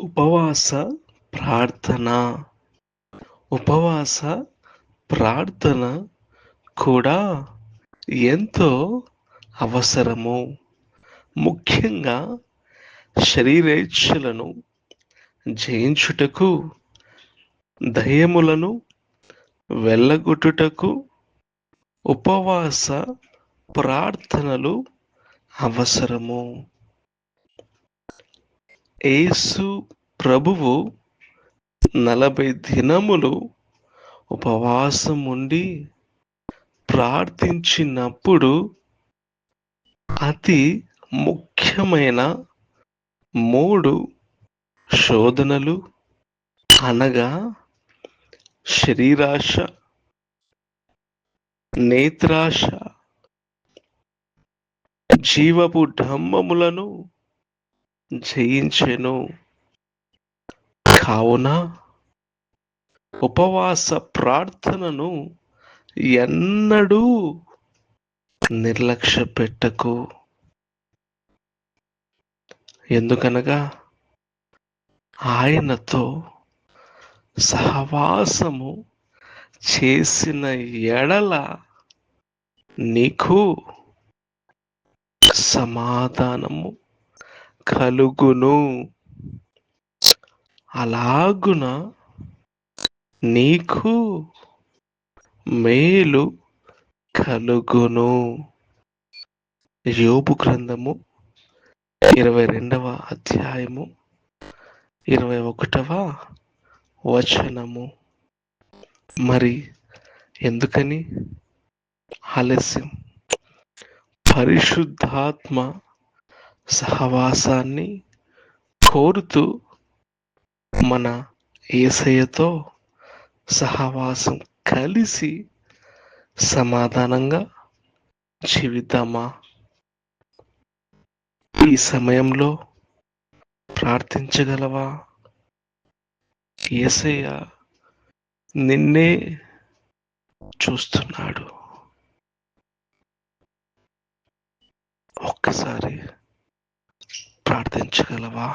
ఉపవాస ప్రార్థన. ఉపవాస ప్రార్థన కూడా ఎంతో అవసరము. ముఖ్యంగా శరీరేచ్ఛలను జయించుటకు దయములను వెళ్ళగొట్టుటకు ఉపవాస ప్రార్థనలు అవసరము. యేసు ప్రభువు నలభై దినములు ఉపవాసం ఉండి ప్రార్థించినప్పుడు అతి ముఖ్యమైన మూడు శోధనలు అనగా శరీరాశ నేత్రాశ జీవపు ఢమ్మములను జయించెను. కావున ఉపవాస ప్రార్థనను ఎన్నడూ నిర్లక్ష్య పెట్టకు ఎందుకనగా ఆయనతో సహవాసము చేసిన ఎడల నీకు సమాధానము. కలుగును. అలాగున నీకు మేలు కలుగును. యోపు గ్రంథము ఇరవై రెండవ అధ్యాయము ఇరవై ఒకటవ వచనము. మరి ఎందుకని? ఆలస్యం. పరిశుద్ధాత్మ సహవాసాన్ని కోరుతూ మన ఏసయ్యతో సహవాసం కలిసి సమాధానంగా జీవిద్దామా? ఈ సమయంలో ప్రార్థించగలవా? ఏసయ్య నిన్నే చూస్తున్నాడు. ఒక్కసారి ప్రార్థించగలవా